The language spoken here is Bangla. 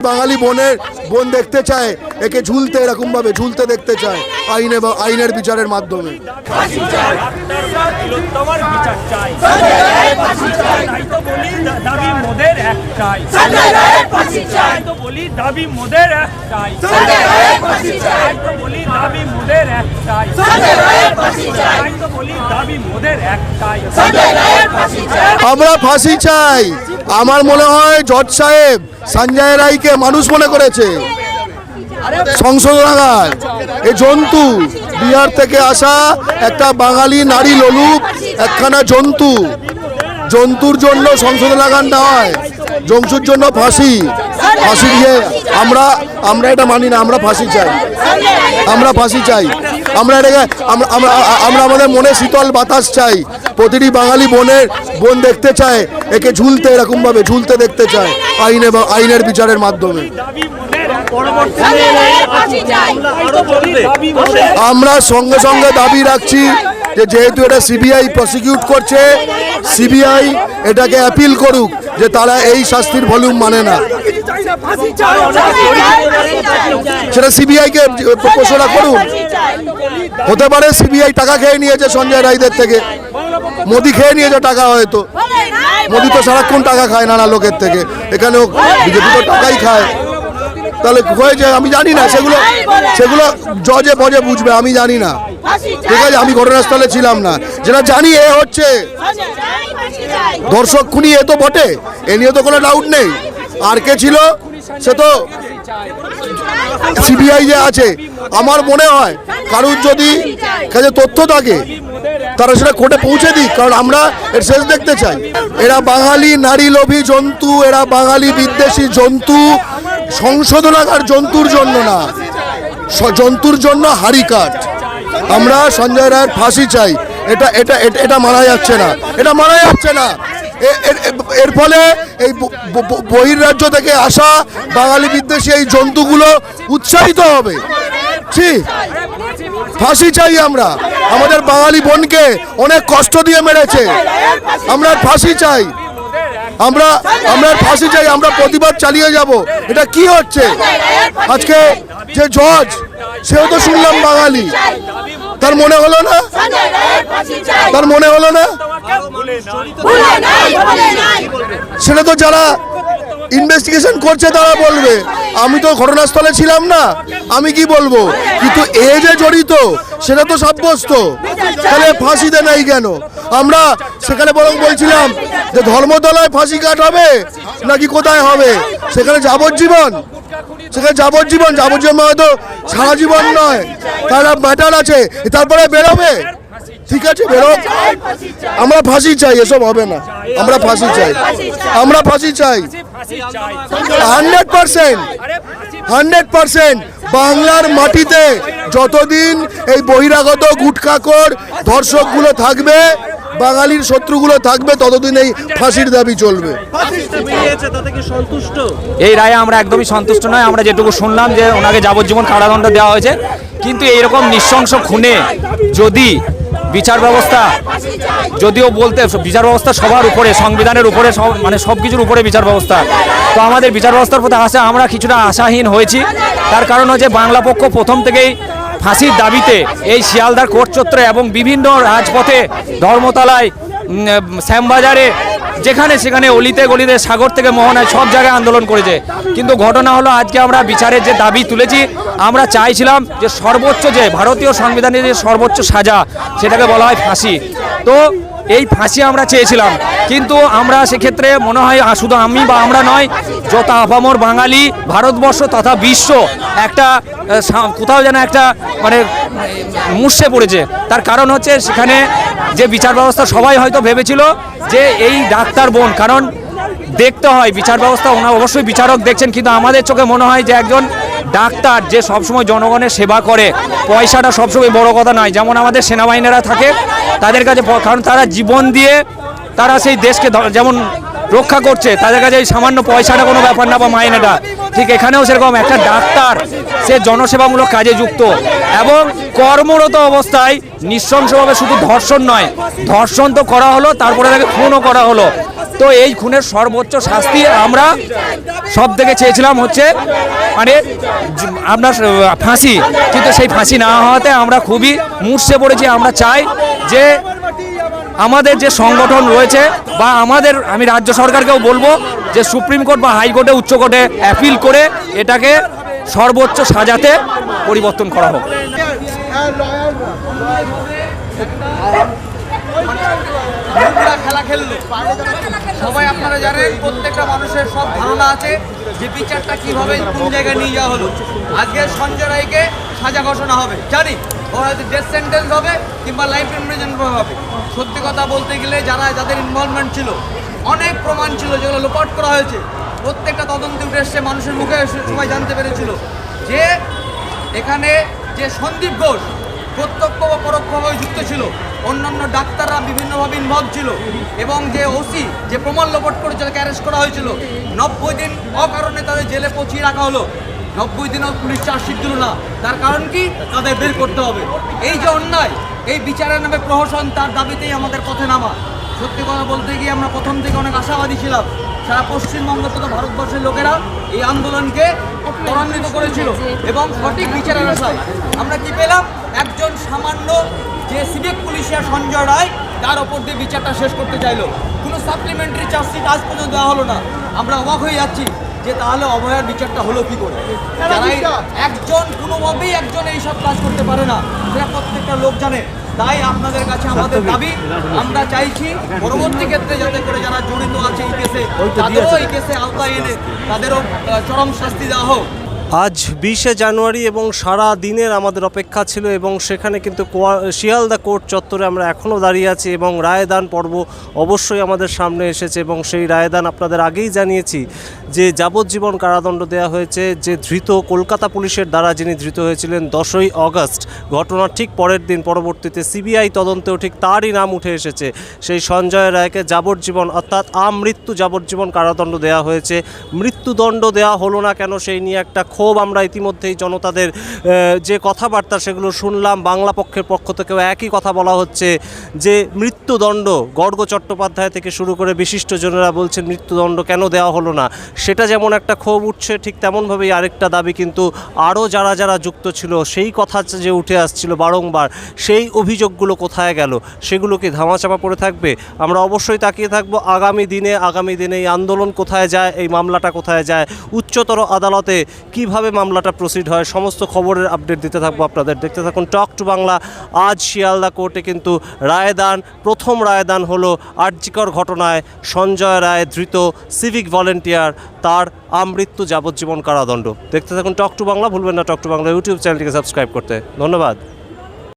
বাঙালি বোনের বোন দেখতে চায়, একে ঝুলতে এরকম ভাবে ঝুলতে দেখতে চায়, আইনে বা আইনের বিচারের মাধ্যমে। আমরা ফাঁসি চাই। আমার মনে হয় জজ সাহেব, সঞ্জয় রায়কে মানুষ মনে করেছে। সংশোধনাগার। এই জন্তু, বিহার থেকে আসা একটা বাঙালি নারী লোলুপ, একখানা জন্তু। জন্তুর জন্য সংশোধনাগার হয়। জংসুর জন্য ফাঁসি। ফাঁসি দিয়ে আমরা আমরা এটা মানি না, আমরা ফাঁসি চাই। আমরা ফাঁসি চাই। আমরা এটাকে আমরা আমরা আমাদের মনে শীতল বাতাস চাই। প্রতিটি বাঙালি বোনের, বোন দেখতে চায়। একে ঝুলতে এরকমভাবে, ঝুলতে দেখতে চায় আইনে বা, আইনের বিচারের মাধ্যমে। আমরা সঙ্গে সঙ্গে দাবি রাখছি। যে যেহেতু এটা সিবিআই প্রসিকিউট করছে সিবিআই এটাকে অ্যাপিল করুক যে তারা এই শাস্তির ভলিউম মানে না। সেটা সিবিআইকে ঘোষণা করুন হতে পারে সিবিআই টাকা খেয়ে নিয়েছে সঞ্জয় রায়দের থেকে। মোদি খেয়ে নিয়েছে টাকা হয়তো। মোদি তো সারাক্ষণ টাকা খায় নানা লোকের থেকে। এখানেও বিজেপি তো টাকাই খায়। তাহলে হয়েছে আমি জানি না সেগুলো সেগুলো জজে বজে বুঝবে আমি জানি না। ঠিক আছে আমি ঘটনাস্থলে ছিলাম না। যেটা জানি এ হচ্ছে। দর্শক খুনি এ তো বটে। এ নিয়ে তো কোনো ডাউট নেই। আর কে ছিল? সে তো সিবিআই যে আছে। আমার মনে হয় কারুর যদি কাছে তথ্য থাকে তারা সেটা কোর্টে পৌঁছে দিক কারণ আমরা এর শেষ দেখতে চাই। এরা বাঙালি নারী লোভী জন্তু এরা বাঙালি বিদ্বেষী জন্তু সংশোধনাগার জন্তুর জন্য না। জন্তুর জন্য হাড়ি কাঠ। আমরা সঞ্জয় রায়ের ফাঁসি চাই। এটা এটা, এটা- মানা যাচ্ছে না। এটা মানা যাচ্ছে না। এর- ফলে এই বহির্রাজ্য থেকে আসা বাঙালি বিদ্বেষী এই জন্তুগুলো উৎসাহিত হবে। ছি, ফাঁসি চাই আমরা। আমাদের বাঙালি বোনকে অনেক কষ্ট দিয়ে মেরেছে। আমরা ফাঁসি চাই। আমরা আমরা ফাঁসি চাই, আমরা প্রতিবাদ চালিয়ে যাব। এটা কি হচ্ছে? আজকে যে জজ, সেও তো শুনলাম বাঙালি। তার মনে হলো না? তার মনে হলো না? সেটা তো যারা ইনভেস্টিগেশন করছে তারা বলবে। আমি তো ঘটনাস্থলে ছিলাম না। আমি কি বলব? কিন্তু এ যে জড়িত, সেটা তো সাব্যস্ত। তাহলে ফাঁসিতে নাই কেন? আমরা সেখানে বরং বলছিলাম যে ধর্মতলায় ফাঁসি কাট হবে নাকি কোথায় হবে? সেখানে যাবজ্জীবন। সেখানে যাবজ্জীবন। যাবজ্জীবন মানে তো সারা জীবন নয়। তার ম্যাটার আছে। তারপরে বেরোবে। ঠিক আছে বেরো আমরা ফাঁসি চাই, এসব হবে না। আমরা ফাঁসি চাই। আমরা ফাঁসি চাই। হান্ড্রেড পার্সেন্ট হান্ড্রেড পার্সেন্ট বাংলার মাটিতে যতদিন এই বহিরাগত গুটকাকর ধর্ষকগুলো থাকবে বাঙালির শত্রুগুলো থাকবে ততদিন এই ফাঁসির দাবি চলবে। এই রায়ে আমরা একদমই সন্তুষ্ট নয় আমরা যেটুকু শুনলাম যে ওনাকে যাবজ্জীবন কারাদণ্ড দেওয়া হয়েছে কিন্তু এইরকম নৃশংস খুনে যদি বিচার ব্যবস্থা, যদিও বলতে বিচার ব্যবস্থা সবার উপরে, সংবিধানের উপরে মানে সব কিছুর উপরে বিচার ব্যবস্থা। তো আমাদের বিচার ব্যবস্থার প্রতি আশা, আমরা কিছুটা আশাহীন হয়েছি। তার কারণ হচ্ছে বাংলা পক্ষ প্রথম থেকেই ফাঁসির দাবিতে এই শিয়ালদার কোর্ট চত্বরে এবং বিভিন্ন রাজপথে ধর্মতলায় শ্যামবাজারে, যেখানে সেখানে অলিতে গলিতে সাগর থেকে মোহনায় সব জায়গায় আন্দোলন করেছে। কিন্তু ঘটনা হলো, আজকে আমরা বিচারের যে দাবি তুলেছি আমরা চাইছিলাম যে সর্বোচ্চ যে ভারতীয় সংবিধানের যে সর্বোচ্চ সাজা, সেটাকে বলা হয় ফাঁসি। তো এই ফাঁসি আমরা চেয়েছিলাম। কিন্তু আমরা সেক্ষেত্রে মনে হয় শুধু আমি বা আমরা নয়, যত আপামর বাঙালি, ভারতবর্ষ তথা বিশ্ব একটা কোথাও যেন একটা মানে মুর্শে পড়েছে। তার কারণ হচ্ছে সেখানে যে বিচার ব্যবস্থা সবাই হয়তো ভেবেছিল যে এই ডাক্তার বোন, কারণ দেখতে হয় বিচার ব্যবস্থা, ওনার অবশ্যই বিচারক দেখছেন, কিন্তু আমাদের চোখে মনে হয় যে একজন ডাক্তার যে সবসময় জনগণের সেবা করে, পয়সাটা সবসময় বড় কথা নয়। যেমন আমাদের সেনাবাহিনীরা থাকে, তাদের কাছে কারণ তারা জীবন দিয়ে তারা সেই দেশকে যেমন রক্ষা করছে, তাদের কাছে এই সামান্য পয়সাটা কোনো ব্যাপার না বা মাইনেটা। ঠিক এখানেও সেরকম একটা ডাক্তার, সে জনসেবামূলক কাজে যুক্ত এবং কর্মরত অবস্থায় নৃশংসভাবে শুধু ধর্ষণ নয়, ধর্ষণ তো করা হলো, তারপরে তাকে খুনও করা হলো। তো এই খুনের সর্বোচ্চ শাস্তি আমরা সব থেকে চেয়েছিলাম হচ্ছে মানে আপনার ফাঁসি, কিন্তু সেই ফাঁসি না হওয়াতে আমরা খুবই মূর্ছে পড়েছি। আমরা চাই যে আমাদের যে সংগঠন রয়েছে বা আমাদের, আমি রাজ্য সরকারকেও বলব যে সুপ্রিম কোর্ট বা হাইকোর্টে, উচ্চ কোর্টে অ্যাপিল করে এটাকে সর্বোচ্চ সাজাতে পরিবর্তন করা হোক। বন্ধুরা খেলা খেললো। সবাই আপনারা জানেন, প্রত্যেকটা মানুষের সব ধারণা আছে যে বিচারটা কীভাবে, কোন জায়গায় নিয়ে যাওয়া হলো। আজকে সঞ্জয় রায়কে সাজা ঘোষণা হবে। জানি, ওর হয়তো ডেথ সেন্টেন্স হবে কিংবা লাইফ ইমপ্রিজনমেন্ট হবে। সত্যি কথা বলতে গেলে যারা, যাদের ইনভলভমেন্ট ছিল, অনেক প্রমাণ ছিল যেগুলো লোপাট করা হয়েছে। প্রত্যেকটা তদন্তে উঠে মানুষের মুখে সবাই জানতে পেরেছিল যে এখানে যে সন্দীপ ঘোষ প্রত্যক্ষ বা পরোক্ষভাবে যুক্ত ছিল। অন্যান্য ডাক্তাররা বিভিন্নভাবে ইনভলভ ছিল। এবং যে ওসি যে প্রমাণ লোপট করে যাদেরকে করা হয়েছিল, নব্বই দিন অকারণে তাদের জেলে পচিয়ে রাখা হলো। নব্বই দিনও পুলিশ চার্জশিট দিল না। তার কারণ কি? তাদের বের করতে হবে। এই যে অন্যায়, এই বিচারের নামে প্রহসন, তার দাবিতেই আমাদের পথে নামা। সত্যি কথা বলতে গিয়ে আমরা প্রথম থেকে অনেক আশাবাদী ছিলাম। সারা পশ্চিমবঙ্গ তথা ভারতবর্ষের লোকেরা এই আন্দোলনকে ত্বরান্বিত করেছিল এবং সঠিক বিচারের আশায়। আমরা কি পেলাম? সামান্য যে সিভিক পুলিশিয়া সঞ্জয় রায় তার ওপর দিয়ে বিচারটা শেষ করতে চাইলো। কোনো সাপ্লিমেন্টারি চার্জশিট আজ পর্যন্ত দেওয়া হলো না। আমরা অবাক হয়ে যাচ্ছি যে তাহলে অভয়ার বিচারটা হলো কি করে? একজন কোনোভাবেই একজন এইসব কাজ করতে পারে না। সেটা প্রত্যেকটা লোক জানে। তাই আপনাদের কাছে আমাদের দাবি আমরা চাইছি পরবর্তী ক্ষেত্রে যাতে করে যারা জড়িত আছে এই কেসে তাদেরও এই কেসে আওতায় এনে তাদেরও চরম শাস্তি দেওয়া হোক। আজ বিশে জানুয়ারি এবং সারা দিনের আমাদের অপেক্ষা ছিল এবং সেখানে কিন্তু শিয়ালদা কোর্ট চত্বরে আমরা এখনও দাঁড়িয়ে আছি এবং রায়দান পর্ব অবশ্যই আমাদের সামনে এসেছে এবং সেই রায়দান আপনাদের আগেই জানিয়েছি যে যাবজ্জীবন কারাদণ্ড দেওয়া হয়েছে, যে ধৃত কলকাতা পুলিশের দ্বারা যিনি ধৃত হয়েছিলেন দশই অগস্ট, ঘটনার ঠিক পরের দিন পরবর্তীতে সিবিআই তদন্তেও ঠিক তারই নাম উঠে এসেছে। সেই সঞ্জয় রায়কে যাবজ্জীবন অর্থাৎ আমৃত্যু যাবজ্জীবন কারাদণ্ড দেওয়া হয়েছে। মৃত্যুদণ্ড দেওয়া হলো না কেন সেই নিয়ে একটা ক্ষোভ আমরা ইতিমধ্যেই জনতাদের যে কথাবার্তা সেগুলো শুনলাম, বাংলা পক্ষের পক্ষ থেকেও একই কথা বলা হচ্ছে যে মৃত্যুদণ্ড গর্গ চট্টোপাধ্যায় থেকে শুরু করে বিশিষ্টজনেরা বলছেন মৃত্যুদণ্ড কেন দেওয়া হলো না। সেটা যেমন একটা ক্ষোভ উঠছে, ঠিক তেমনভাবেই আরেকটা দাবি কিন্তু আরও যারা যারা যুক্ত ছিল, সেই কথা যে উঠে আসছিল বারংবার, সেই অভিযোগগুলো কোথায় গেল? সেগুলো কি ধামাচাপা পড়ে থাকবে? আমরা অবশ্যই তাকিয়ে থাকব আগামী দিনে আগামী দিনে এই আন্দোলন কোথায় যায়, এই মামলাটা কোথায় যায়, উচ্চতর আদালতে কীভাবে মামলাটা প্রসিড হয়, সমস্ত খবরের আপডেট দিতে থাকব আপনাদের। দেখতে থাকুন টক টু বাংলা আজ শিয়ালদা কোর্টে কিন্তু রায়দান, প্রথম রায়দান হলো আর্যিকর ঘটনায় সঞ্জয় রায় ধৃত সিভিক ভলেন্টিয়ার তার আমৃত্যু যাবজ্জীবন কারাদণ্ড। দেখতে থাকুন টক টু বাংলা ভুলবেন না টক টু বাংলা ইউটিউব চ্যানেলটিকে সাবস্ক্রাইব করতে। ধন্যবাদ।